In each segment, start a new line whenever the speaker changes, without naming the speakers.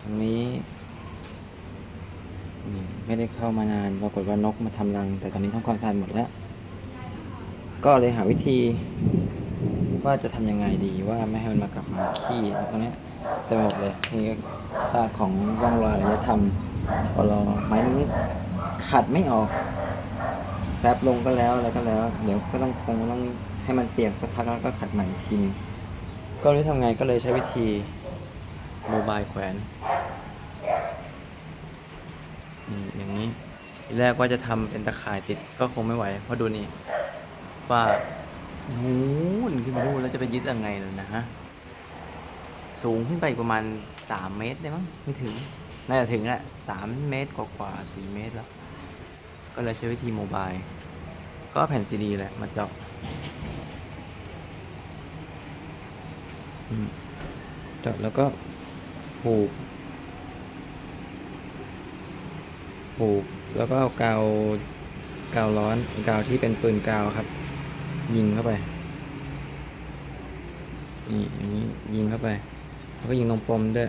ตรงนี้ไม่ได้เข้ามานานปรากฏว่านกมาทำรัง แต่ตอนนี้ทำความสะอาดหมดแล้ว ก็เลยหาวิธีว่าจะทำยังไงดีว่าไม่ให้มันมากลับมาขี้ตรงนี้ยเต็มหมดเลยนี่ก็ซากของร่องรอยอารยธรรมพอเราไม้มันขัดไม่ออกแป๊บลงก็แล้วอะไรก็แล้ว เดี๋ยวก็ต้องคงต้องให้มันเปียกสักพักแล้วก็ขัดใหม่อีกทีนึงก็ไม่ทำไงก็เลยใช้วิธี โมบายแขวนนี่อย่างนี้ทีแรกว่าจะทำเป็นตะข่ายติดก็คงไม่ไหว เพราะดูนี่ว่านูนขึ้นมาดูแล้วจะไปยึดยังไงเลยนะฮะ สูงขึ้นไปอีกประมาณสามเมตรได้มั้งไม่ถึง น่าจะถึงแหละสามเมตรกว่าๆสี่เมตรแล้ว ก็เลยใช้วิธีโมบาย ก็แผ่นซีดีแหละ มาเจาะเจาะแล้วก็ ผูก ผูก แล้วก็เอากาว กาวร้อน กาวที่เป็นปืนกาวครับ ยิงเข้าไปนี่อย่างนี้ยิงเข้าไป แล้วก็ยิงตรงปมด้วย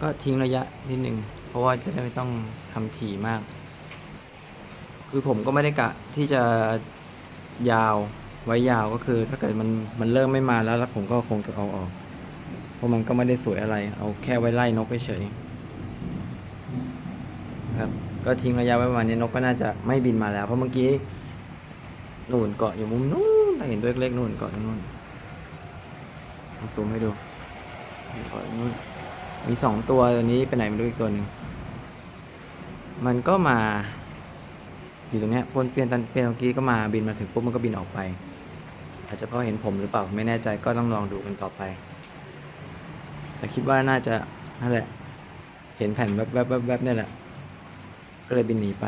ก็ทิ้งระยะนิดนึง เพราะว่าจะได้ไม่ต้องทำถี่มาก คือผมก็ไม่ได้กะที่จะยาวไว้ยาวก็คือ ถ้าเกิดมันมันเริ่มไม่มาแล้วแล้วผมก็คงจะเอาออก ราะมันก็ไม่ได้สวยอะไร เอาแค่ไว้ไล่นกเฉยๆครับ ก็ทิ้งระยะไว้ประมาณนี้นกก็น่าจะไม่บินมาแล้ว เพราะเมื่อกี้นู่นเกาะอยู่มุมนู้นเราเห็นตัวเล็กๆนู่นเกาะอยู่นู่นซูมให้ดูเกาะนู่นมีสองตัวตัวนี้ไปไหนไม่รู้อีกตัวหนึ่งมันก็มา อยู่ตรงนี้ยพนเปลี่ยนตันเปลี่ยนเมื่อกี้ก็มาบินมาถึงปุ๊บมันก็บินออกไป อาจจะเพราะเห็นผมหรือเปล่าไม่แน่ใจก็ต้องลองดูกันต่อไป แต่คิดว่าน่าจะนั่นแหละ เห็นแผ่นแวบๆแวบๆแวบๆเนี่ยแหละ ก็เลยบินหนีไป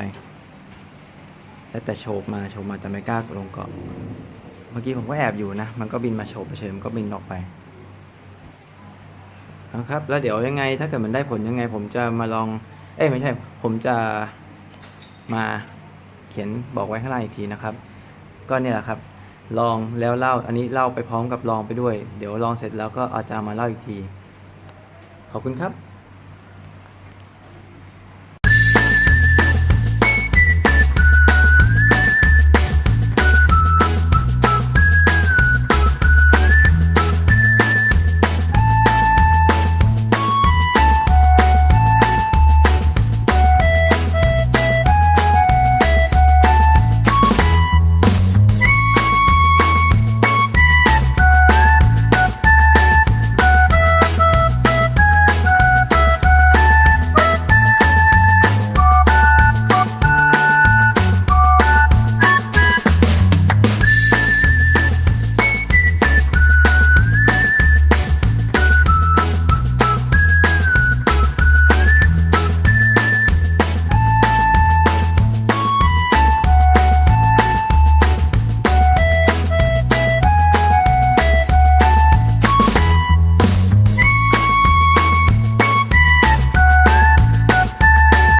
แล้วแต่โฉบมาโฉบมาแต่ไม่กล้าลงเกาะเมื่อกี้ผมก็แอบอยู่นะ มันก็บินมาโฉบไปเฉยมันก็บินออกไปนะครับ แล้วเดี๋ยวยังไง ถ้าเกิดมันได้ผลยังไง ผมจะมาลอง เอ้ยไม่ใช่ ผมจะมาเขียนบอกไว้ข้างล่างอีกทีนะครับ ก็เนี่ยแหละครับ ลองแล้วเล่า อันนี้เล่าไปพร้อมกับลองไปด้วย เดี๋ยวลองเสร็จแล้วก็เอาจะมาเล่าอีกที ขอบคุณครับ